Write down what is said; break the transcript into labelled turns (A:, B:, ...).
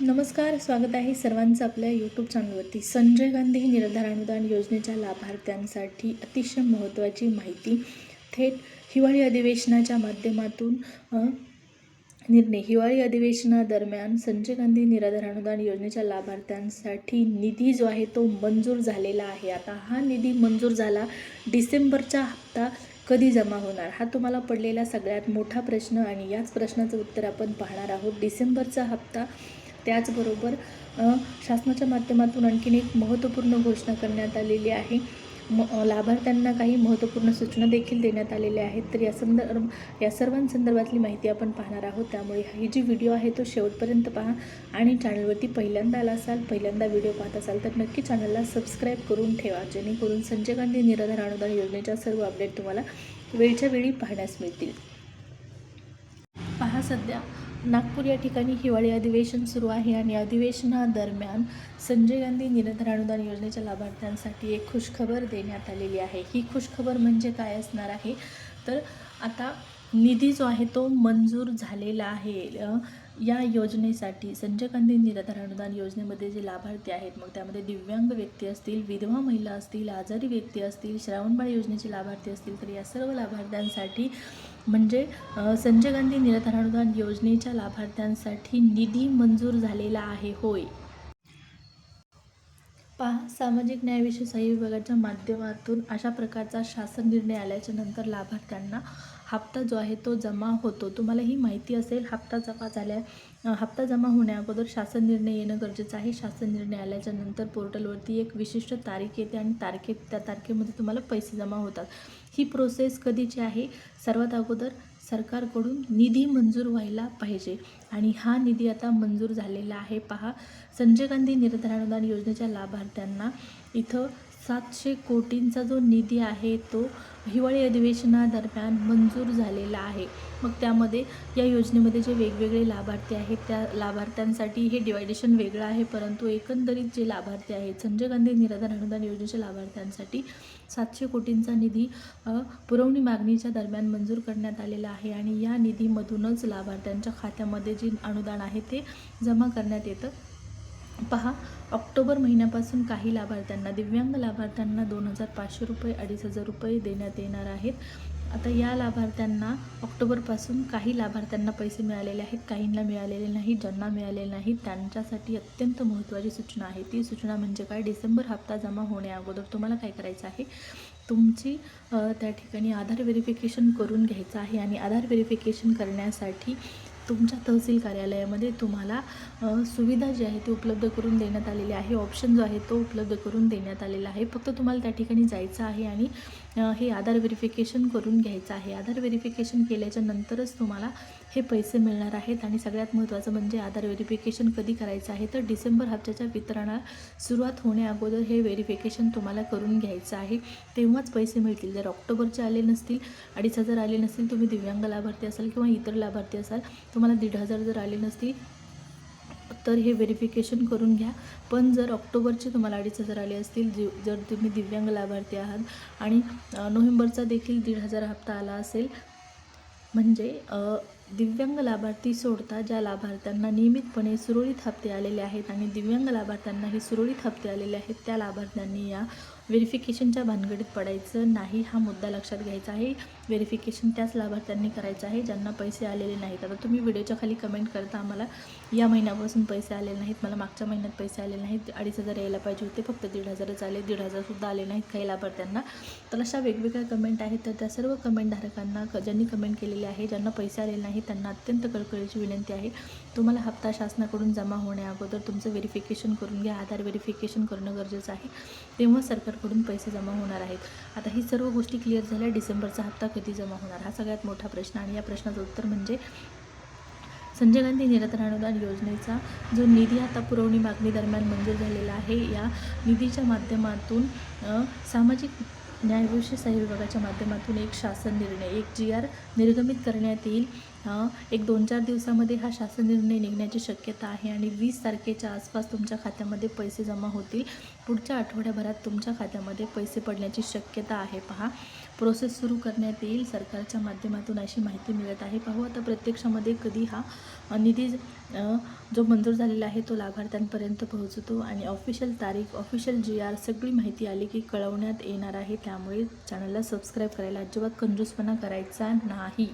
A: नमस्कार स्वागत आहे सर्वांचं आपल्या यूट्यूब चॅनलवरती संजय गांधी निराधार अनुदान योजनेच्या लाभार्थ्यांसाठी अतिशय महत्त्वाची माहिती थेट हिवाळी अधिवेशनाच्या माध्यमातून निर्णय. हिवाळी अधिवेशनादरम्यान संजय गांधी निराधार अनुदान योजनेच्या लाभार्थ्यांसाठी निधी जो आहे तो मंजूर झालेला आहे. आता हा निधी मंजूर झाला डिसेंबरचा हप्ता कधी जमा होणार? हा तुम्हाला पडलेला सगळ्यात मोठा प्रश्न आणि याच प्रश्नाचं उत्तर आपण पाहणार आहोत. डिसेंबरचा हप्ता त्याचबरोबर शासनाच्या माध्यमातून आणखीन एक महत्त्वपूर्ण घोषणा करण्यात आलेली आहे. म लाभार्थ्यांना काही महत्त्वपूर्ण सूचना देखील देण्यात आलेल्या आहेत. तर या संदर्भ या सर्वांसंदर्भातली माहिती आपण पाहणार आहोत. त्यामुळे ही जी व्हिडिओ आहे तो शेवटपर्यंत पहा आणि चॅनलवरती पहिल्यांदा आला असाल पहिल्यांदा व्हिडिओ पाहत असाल तर नक्की चॅनलला सबस्क्राईब करून ठेवा. जेणेकरून संजय गांधी निराधार अनुदान योजनेच्या सर्व अपडेट तुम्हाला वेळच्या वेळी पाहण्यास मिळतील. पहा सध्या नागपूर या ठिकाणी हिवाळी अधिवेशन सुरू आहे आणि अधिवेशनादरम्यान संजय गांधी निरंतर अनुदान योजनेच्या लाभार्थ्यांसाठी एक खुशखबर देण्यात आलेली आहे. ही खुशखबर म्हणजे काय असणार आहे? तर आता निधी जो आहे तो मंजूर झालेला आहे. या योजनेसाठी संजय गांधी निराधार अनुदान योजनेमध्ये जे लाभार्थी आहेत मग त्यामध्ये दिव्यांग व्यक्ती असतील विधवा महिला असतील आजारी व्यक्ती असतील श्रावणबाळ योजनेचे लाभार्थी असतील तर या सर्व लाभार्थ्यांसाठी म्हणजे संजय गांधी निराधार अनुदान योजनेच्या लाभार्थ्यांसाठी निधी मंजूर झालेला आहे होय. पहा सामाजिक न्याय सहाय्य विभागाच्या माध्यमातून अशा प्रकारचा शासन निर्णय आल्याच्यानंतर लाभार्थ्यांना हप्ता जो आहे तो जमा होतो. तुम्हाला ही माहिती असेल हप्ता जमा झाल्या हप्ता जमा होण्याअगोदर शासन निर्णय येणं गरजेचं आहे. शासन निर्णय आल्याच्यानंतर पोर्टलवरती एक विशिष्ट तारीख येते आणि तारखे त्या तारखेमध्ये तुम्हाला पैसे जमा होतात. ही प्रोसेस कधीची आहे? सर्वात अगोदर सरकारकडून निधी मंजूर व्हायला पाहिजे. आणि हा निधी आता मंजूर झालेला आहे. पहा संजय गांधी निराधार अनुदान योजनेच्या लाभार्थ्यांना इथं सातशे कोटींचा जो निधी आहे तो हिवाळी अधिवेशनादरम्यान मंजूर झालेला आहे. मग त्यामध्ये या योजनेमध्ये जे वेगवेगळे लाभार्थी आहेत त्या लाभार्थ्यांसाठी हे डिवायडेशन वेगळं आहे परंतु एकंदरीत जे लाभार्थी आहेत संजय गांधी निराधार अनुदान योजनेच्या लाभार्थ्यांसाठी सातशे कोटींचा निधी पुरवणी मागणीच्या दरम्यान मंजूर करण्यात आलेला आहे आणि या निधीमधूनच लाभार्थ्यांच्या खात्यामध्ये जे अनुदान आहे ते जमा करण्यात येतं. पहा ऑक्टोबर महिन्यापासून काही लाभार्थ्यांना दिव्यांग लाभार्थ्यांना दोन हजार पाचशे रुपये अडीच हजार रुपये देण्यात येणार आहेत. आता या लाभार्थ्यांना ऑक्टोबरपासून काही लाभार्थ्यांना पैसे मिळालेले आहेत काहींना मिळालेले नाही ज्यांना मिळालेले नाही त्यांच्यासाठी अत्यंत महत्त्वाची सूचना आहे. ती सूचना म्हणजे काय? डिसेंबर हप्ता जमा होण्याअगोदर तुम्हाला काय करायचं आहे? तुमची त्या ठिकाणी आधार व्हेरिफिकेशन करून घ्यायचं आहे आणि आधार व्हेरिफिकेशन करण्यासाठी तुमच्या तहसील कार्यालयामध्ये तुम्हाला सुविधा जी आहे ती उपलब्ध करून देण्यात आलेली आहे. ऑप्शन जो आहे तो उपलब्ध करून देण्यात आलेला आहे. फक्त तुम्हाला त्या ठिकाणी जायचं आहे आणि हे आधार व्हेरिफिकेशन करून घ्यायचं आहे. आधार व्हेरिफिकेशन केल्याच्या नंतरच तुम्हाला हे पैसे मिळणार आहेत आणि सगळ्यात महत्त्वाचं म्हणजे आधार व्हेरिफिकेशन कधी करायचं आहे तर डिसेंबर हप्त्याच्या वितरणाला सुरुवात होण्याअगोदर हे व्हेरिफिकेशन तुम्हाला करून घ्यायचं आहे. तेव्हाच पैसे मिळतील. जर ऑक्टोबरचे आले नसतील अडीच हजार आले नसतील तुम्ही दिव्यांग लाभार्थी असाल किंवा इतर लाभार्थी असाल तर तुम्हाला दीड हजार जर आले नसतील तर हे व्हेरिफिकेशन करून घ्या. पण जर ऑक्टोबरचे तुम्हाला अडीच हजार आले असतील जी जर तुम्ही दिव्यांग लाभार्थी आहात आणि नोव्हेंबरचा देखील दीड हजार हप्ता आला असेल म्हणजे दिव्यांग लाभार्थी सोडता ज्या लाभार्थ्यांना नियमितपणे सुरळीत हप्ते आलेले आहेत आणि दिव्यांग लाभार्थ्यांनाही सुरळीत हप्ते आलेले आहेत त्या लाभार्थ्यांनी या व्हेरिफिकेशनच्या भानगडीत पडायचं नाही हा मुद्दा लक्षात घ्यायचा आहे. व्हेरिफिकेशन त्याच लाभार्थ्यांनी करायचं आहे ज्यांना पैसे आलेले नाहीत. आता तुम्ही व्हिडिओच्या खाली कमेंट करता आम्हाला या महिन्यापासून पैसे आलेले नाहीत मला मागच्या महिन्यात पैसे आले नाहीत अडीच हजार यायला पाहिजे होते फक्त दीड हजारच आले दीड हजारसुद्धा आले नाहीत काही लाभार्थ्यांना. तर अशा वेगवेगळ्या कमेंट आहेत तर त्या सर्व कमेंटधारकांना क ज्यांनी कमेंट केलेले आहे ज्यांना पैसे आलेले नाहीत त्यांना अत्यंत कळकळीची विनंती आहे. तुम्हाला हप्ता शासनाकडून जमा होण्याअगोदर तुमचं व्हेरिफिकेशन करून घ्या आधार व्हेरिफिकेशन करणं गरजेचं आहे. तेव्हा सरकार सरकारकडून पैसे जमा होणार आहेत. आता ही सर्व गोष्टी क्लिअर झाल्या डिसेंबरचा हप्ता कधी जमा होणार? हा सगळ्यात मोठा प्रश्न आणि या प्रश्नाचं उत्तर म्हणजे संजय गांधी निराधार अनुदान योजनेचा जो निधी आता पुरवणी मागणी दरम्यान मंजूर झालेला आहे या निधीच्या माध्यमातून सामाजिक न्यायविषय सह विभागाच्या माध्यमातून एक शासन निर्णय एक जी आर निर्गमित करण्यात येईल. एक दोन चार दिवसामध्ये हा शासन निर्णय निघण्याची शक्यता आहे आणि वीस तारखेच्या आसपास तुमच्या खात्यामध्ये पैसे जमा होतील. पुढच्या आठवड्याभरात तुमच्या खात्यामध्ये पैसे पडण्याची शक्यता आहे. पहा प्रोसेस सुरू करण्यात येईल. सरकारच्या माध्यमातून अशी माहिती मिळत आहे. पाहू आता प्रत्यक्षामध्ये कधी हा निधी जो मंजूर झालेला आहे तो लाभार्थ्यांपर्यंत पोहोचतो आणि ऑफिशियल तारीख ऑफिशियल जी आर सगळी माहिती आली की कळवण्यात येणार आहे. त्यामुळे चॅनलला सबस्क्राईब करायला अजिबात कंजूसपणा करायचा नाही.